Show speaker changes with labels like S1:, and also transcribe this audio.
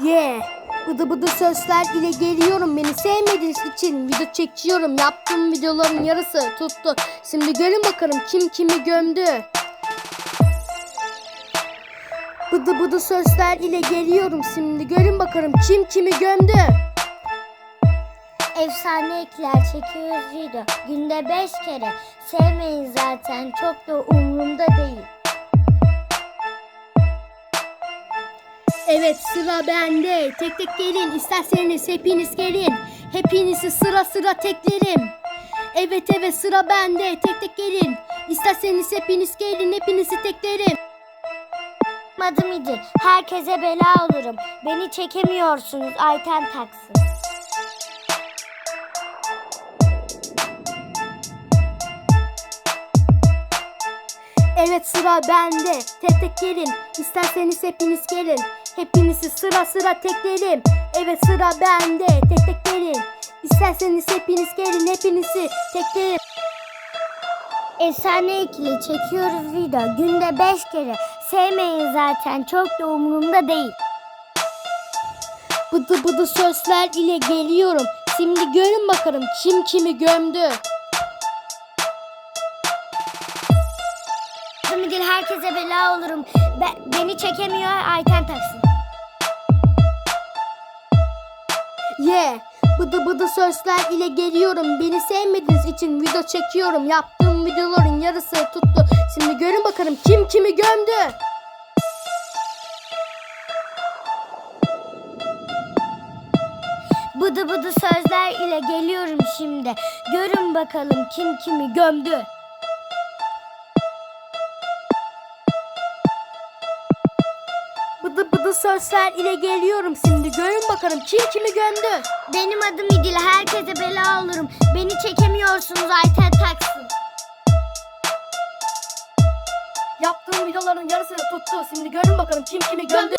S1: Yeah. Bıdı bıdı sözler ile geliyorum. Beni sevmediğiniz için video çekiyorum. Yaptığım videoların yarısı tuttu. Şimdi görün bakalım kim kimi gömdü. Bıdı bıdı sözler ile geliyorum. Şimdi görün bakalım kim kimi gömdü.
S2: Efsane ekler çekiyoruz video. Günde 5 kere. Sevmeyin zaten çok da umurumda değil.
S1: Evet sıra bende. Tek tek gelin. İsterseniz hepiniz gelin. Hepinizi sıra sıra teklerim. Evet evet sıra bende. Tek tek gelin. İsterseniz hepiniz gelin. Hepinizi teklerim.
S2: Adım İdil. Herkese bela olurum. Beni çekemiyorsunuz. Ayten taksın.
S1: Evet sıra bende. Tek tek gelin. İsterseniz hepiniz gelin. Hepinizi sıra sıra teklerim. Evet sıra bende. Tek tek gelin. İsterseniz hepiniz gelin. Hepinizi teklerim.
S2: Efsane ikili çekiyoruz video. Günde 5 kere. Sevmeyin zaten çok da umurumda değil.
S1: Bıdı bıdı sözler ile geliyorum. Şimdi görün bakalım kim kimi gömdü.
S2: Adım İdil. Herkese bela olurum. Be- beni çekemiyor. Ayten taksın.
S1: Yeah. Bıdı bıdı sözler ile geliyorum. Beni sevmediğiniz için video çekiyorum. Yaptığım videoların yarısı tuttu. Şimdi görün bakalım kim kimi gömdü.
S2: Bıdı bıdı sözler ile geliyorum şimdi. Görün bakalım kim kimi gömdü.
S1: Bıdı bıdı sözler ile geliyorum. Şimdi görün bakalım kim kimi gömdü.
S2: Benim adım İdil. Herkese bela olurum. Beni çekemiyorsunuz Ayten taksın.
S1: Yaptığım videoların yarısı tuttu. Şimdi görün bakalım kim kimi gömdü.